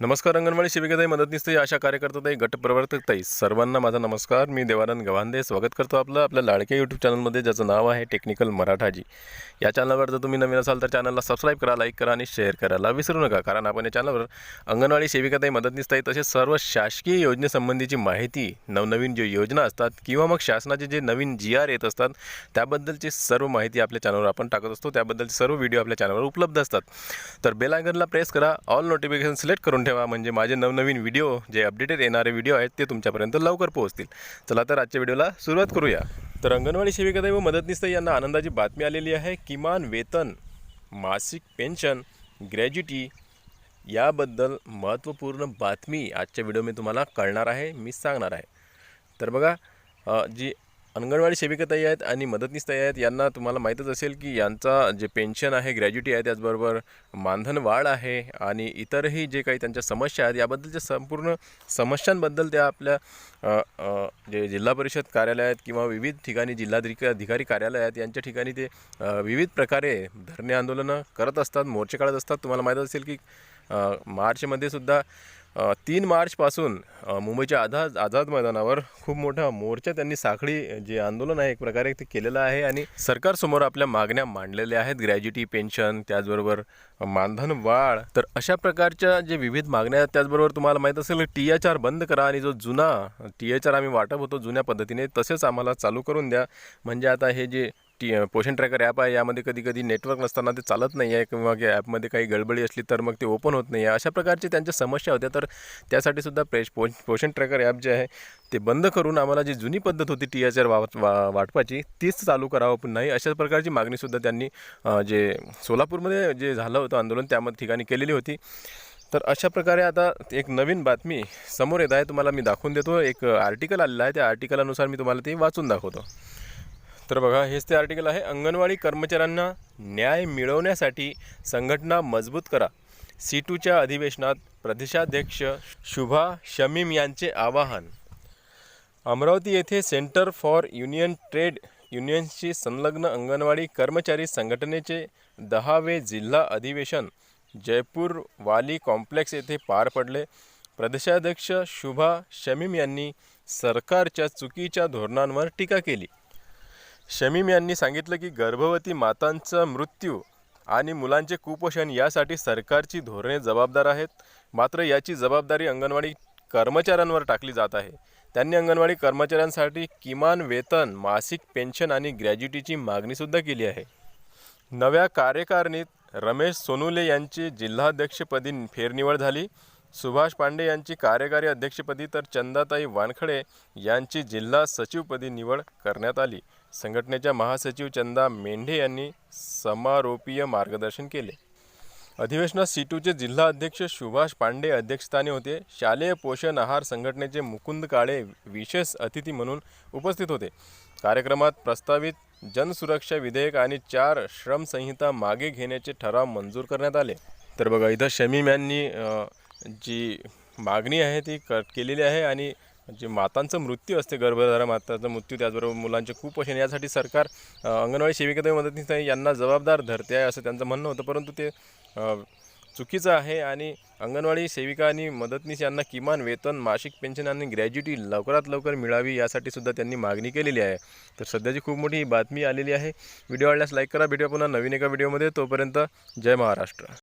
नमस्कार अंगणवाडी शिबिकाताई मदतनीसताई अशा कार्यकर्ताताई गट प्रवर्तकताई सर्वांना माझा नमस्कार. मी देवानंद गव्हांदे. स्वागत करतो आपलं आपल्या लाडक्या यूट्यूब चॅनलमध्ये ज्याचं नाव आहे टेक्निकल मराठाजी या चॅनलवर जर तुम्ही नवीन असाल तर चॅनलला सबस्क्राईब करा लाईक करा आणि शेअर करायला विसरू नका. कारण आपण या चॅनलवर अंगणवाडी सेविकाताई मदतनीसताई तसेच सर्व शासकीय योजनेसंबंधीची माहिती नवनवीन जे योजना असतात किंवा मग शासनाचे जे नवीन जी आर येत असतात त्याबद्दलची सर्व माहिती आपल्या चॅनलवर आपण टाकत असतो. त्याबद्दलचे सर्व व्हिडिओ आपल्या चॅनलवर उपलब्ध असतात. तर बेल आयकनला प्रेस करा ऑल नोटिफिकेशन सिलेक्ट करून ठेवा. म्हणजे माझे नवनवीन व्हिडिओ जे अपडेटेड येणारे व्हिडिओ आहेत ते तुमच्यापर्यंत लवकर पोहोचतील. चला तर आजच्या व्हिडिओला सुरुवात करूया. तर अंगणवाडी सेविकाताई व मदतनीसताई यांना आनंदाची बातमी आलेली आहे. किमान वेतन मासिक पेन्शन ग्रॅज्युटी याबद्दल महत्त्वपूर्ण बातमी आजच्या व्हिडिओ मी तुम्हाला कळणार आहे मी सांगणार आहे. तर बघा जी अंगणवाडी सेविकाताई आहेत आणि मदतनीसताई आहेत. यांना तुम्हाला माहीतच असेल की यांचा जे पेन्शन आहे ग्रॅज्युटी आहे त्याचबरोबर मानधन वाढ आहे आणि इतरही जे काही त्यांच्या समस्या आहेत याबद्दलच्या संपूर्ण समस्यांबद्दल त्या आपल्या जे जिल्हा परिषद कार्यालय आहेत किंवा विविध ठिकाणी जिल्हाधिकारी अधिकारी कार्यालय आहेत यांच्या ठिकाणी ते विविध प्रकारे धरणे आंदोलनं करत असतात मोर्चे काढत असतात. तुम्हाला माहीत असेल की मार्चमध्ये सुद्धा तीन मार्चपासून मुंबईच्या आझाद आझाद मैदानावर खूप मोठा मोर्चा त्यांनी साखळी जे आंदोलन आहे एक प्रकारे ते केलेलं आहे आणि सरकारसमोर आपल्या मागण्या मांडलेल्या आहेत. ग्रॅज्युटी पेन्शन त्याचबरोबर मानधन वाढ. तर अशा प्रकारच्या जे विविध मागण्या आहेत त्याचबरोबर तुम्हाला माहीत असेल टी एच आर बंद करा आणि जो जुना टी एच आर आम्ही वाटप होतो जुन्या पद्धतीने तसेच आम्हाला चालू करून द्या. म्हणजे आता हे जे टी पोषण ट्रॅकर ॲप आहे. यामध्ये कधी कधी नेटवर्क नसताना ते चालत नाही आहे किंवा या ॲपमध्ये काही गडबडी असली तर मग ते ओपन होत नाही आहे अशा प्रकारचे त्यांच्या समस्या होत्या. तर त्यासाठी सुद्धा प्रेश पो पोषण ट्रॅकर ॲप जे आहे ते बंद करून आम्हाला जी जुनी पद्धत होती टी एच आर वा वा- वाटपाची तीच चालू करावं पण नाही अशा प्रकारची मागणीसुद्धा त्यांनी जे सोलापूरमध्ये जे झालं होतं आंदोलन त्यामध्ये ठिकाणी केलेली होती. तर अशा प्रकारे आता एक नवीन बातमी समोर येत आहे. तुम्हाला मी दाखवून देतो. एक आर्टिकल आलेला आहे. त्या आर्टिकलानुसार मी तुम्हाला ते वाचून दाखवतो. तर बघा हेच ते आर्टिकल आहे. अंगणवाडी कर्मचाऱ्यांना न्याय मिळवण्यासाठी संघटना मजबूत करा. सी टूच्या अधिवेशनात प्रदेशाध्यक्ष शुभा शमीम यांचे आवाहन. अमरावती येथे सेंटर फॉर युनियन ट्रेड युनियन्सशी संलग्न अंगणवाडी कर्मचारी संघटनेचे दहावे जिल्हा अधिवेशन जयपूर वाली कॉम्प्लेक्स येथे पार पडले. प्रदेशाध्यक्ष शुभा शमीम यांनी सरकारच्या चुकीच्या धोरणांवर टीका केली. शमीम यांनी सांगितलं की गर्भवती मातांचा मृत्यू आणि मुलांचे कुपोषण यासाठी सरकारची धोरणे जबाबदार आहेत. मात्र याची जबाबदारी अंगणवाडी कर्मचाऱ्यांवर टाकली जात आहे. त्यांनी अंगणवाडी कर्मचाऱ्यांसाठी किमान वेतन मासिक पेन्शन आणि ग्रॅज्युटीची मागणीसुद्धा केली आहे. नव्या कार्यकारणीत रमेश सोनुले यांची जिल्हाध्यक्षपदी फेरनिवड झाली. सुभाष पांडे यांची कार्यकारी अध्यक्षपदी तर चंदाताई वानखडे यांची जिल्हा सचिवपदी निवड करण्यात आली. संघटनेच्या महासचिव चंदा मेंढे यांनी समारोपीय मार्गदर्शन केले. अधिवेशनात सीटूचे जिल्हा अध्यक्ष सुभाष पांडे अध्यक्षस्थानी होते. शालेय पोषण आहार संघटनेचे मुकुंद काळे विशेष अतिथी म्हणून उपस्थित होते. कार्यक्रमात प्रस्तावित जनसुरक्षा विधेयक आणि चार श्रमसंहिता मागे घेण्याचे ठराव मंजूर करण्यात आले. तर बघा इथं शमीम यांनी जी मागणी आहे ती क केलेली आहे आणि जे मातांचं मृत्यू असते गर्भधारा माताचा मृत्यू त्याचबरोबर मुलांचे कुपोषण यासाठी सरकार अंगणवाडी सेविकेतही मदतीस यांना जबाबदार धरते आहे असं त्यांचं म्हणणं होतं. परंतु ते चुकीचं आहे आणि अंगणवाडी सेविका आणि मदतनीस यांना किमान वेतन मासिक पेन्शन आणि ग्रॅज्युटी लवकरात लवकर मिळावी यासाठी सुद्धा त्यांनी मागणी केलेली आहे. तर सध्याची खूप मोठी बातमी आलेली आहे. व्हिडिओ आवडल्यास लाईक करा. भेटूया पुन्हा नवीन एका व्हिडिओमध्ये. तोपर्यंत जय महाराष्ट्र.